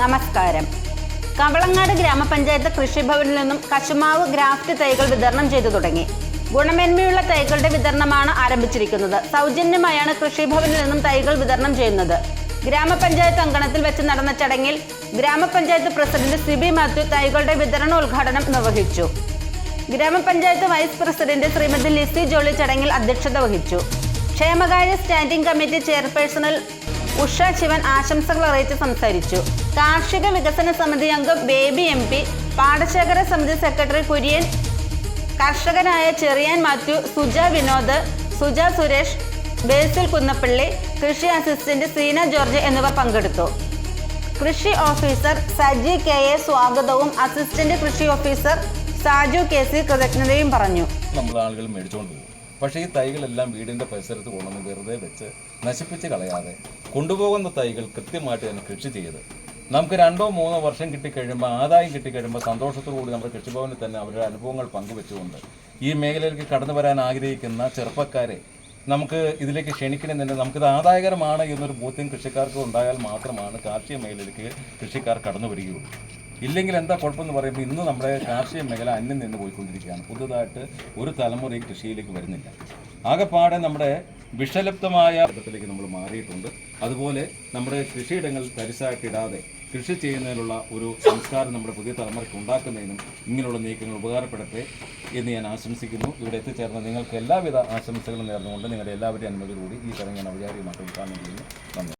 നമസ്കാരം. കവളങ്ങാട് ഗ്രാമപഞ്ചായത്ത് കൃഷിഭവനിൽ നിന്നും കശുമാവ് ഗ്രാഫ്റ്റ് തൈകൾ വിതരണം ചെയ്തു തുടങ്ങി. ഗുണമേന്മയുള്ള തൈകളുടെ വിതരണമാണ് ആരംഭിച്ചിരിക്കുന്നത്. സൗജന്യമായാണ് കൃഷിഭവനിൽ നിന്നും തൈകൾ വിതരണം ചെയ്യുന്നത്. ഗ്രാമപഞ്ചായത്ത് അങ്കണത്തിൽ വെച്ച് നടന്ന ചടങ്ങിൽ ഗ്രാമപഞ്ചായത്ത് പ്രസിഡന്റ് സിബി മാത്യു തൈകളുടെ വിതരണോദ്ഘാടനം നിർവഹിച്ചു. ഗ്രാമപഞ്ചായത്ത് വൈസ് പ്രസിഡന്റ് ശ്രീമതി ലിസി ജോളി ചടങ്ങിൽ അധ്യക്ഷത വഹിച്ചു. ക്ഷേമകാര്യ standing committee chairperson Usha Shivan ആശംസകൾ അറിയിച്ച് സംസാരിച്ചു. കാർഷിക വികസന സമിതി അംഗം ബേബി എം പി പാടശേഖര സമിതി സെക്രട്ടറി കുര്യൻ കർഷകനായ ചെറിയാൻ മാത്യു സുജ വിനോദ് സുജ സുരേഷ് ബേസിൽ കുന്നപ്പള്ളി കൃഷി അസിസ്റ്റന്റ് സീന ജോർജ് എന്നിവർ പങ്കെടുത്തു. കൃഷി ഓഫീസർ സജി കെ എ സ്വാഗതവും അസിസ്റ്റന്റ് കൃഷി ഓഫീസർ സാജു കെ സി കൃതജ്ഞതയും പറഞ്ഞു. നമ്മൾ ആളുകൾ മേടിച്ചുകൊണ്ട് പോകും. പക്ഷേ ഈ തൈകളെല്ലാം വീടിന്റെ പരിസരത്ത് കൊണ്ടുവന്ന് വെറുതെ വെച്ച് നശിപ്പിച്ച് കളയാതെ കൊണ്ടുപോകുന്ന തൈകൾ കൃത്യമായിട്ട് തന്നെ കൃഷി ചെയ്ത്. നമുക്ക് രണ്ടോ മൂന്നോ വർഷം കിട്ടിക്കഴിയുമ്പോൾ ആദായം കിട്ടിക്കഴിയുമ്പോൾ സന്തോഷത്തോടുകൂടി നമ്മുടെ കൃഷിഭവനിൽ തന്നെ അവരുടെ അനുഭവങ്ങൾ പങ്കുവെച്ചുകൊണ്ട് ഈ മേഖലയിലേക്ക് കടന്നു വരാൻ ആഗ്രഹിക്കുന്ന ചെറുപ്പക്കാരെ നമുക്ക് ഇതിലേക്ക് ക്ഷണിക്കണം തന്നെ നമുക്കിത് ആദായകരമാണ് എന്നൊരു ബോധ്യം കൃഷിക്കാർക്ക് ഉണ്ടായാൽ മാത്രമാണ് കാർഷിക മേഖലയിലേക്ക് കൃഷിക്കാർ കടന്നു വരികയുള്ളൂ. ഇല്ലെങ്കിൽ എന്താ കുഴപ്പമെന്ന് പറയുമ്പോൾ ഇന്ന് നമ്മുടെ കാർഷിക മേഖല അന്യം നിന്ന് പോയിക്കൊണ്ടിരിക്കുകയാണ്. പുതുതായിട്ട് ഒരു തലമുറ ഈ കൃഷിയിലേക്ക് വരുന്നില്ല. ആകെപ്പാടെ നമ്മുടെ വിഷലപ്തമായ ഘട്ടത്തിലേക്ക് നമ്മൾ മാറിയിട്ടുണ്ട്. അതുപോലെ നമ്മുടെ കൃഷിയിടങ്ങൾ തരിശാക്കിടാതെ കൃഷി ചെയ്യുന്നതിനുള്ള ഒരു സംസ്കാരം നമ്മുടെ പുതിയ തലമുറയ്ക്ക് ഉണ്ടാക്കുന്നതിനും ഇങ്ങനെയുള്ള നീക്കങ്ങൾ ഉപകാരപ്പെടട്ടെ എന്ന് ഞാൻ ആശംസിക്കുന്നു. ഇവിടെ എത്തിച്ചേർന്ന നിങ്ങൾക്ക് എല്ലാവിധ ആശംസകളും നേർന്നുകൊണ്ട് നിങ്ങളുടെ എല്ലാവരുടെയും അനുമതിയോടുകൂടി ഈ ചടങ്ങ് ഞാൻ ഉദ്ഘാടനം ചെയ്യുന്നു. നന്ദി.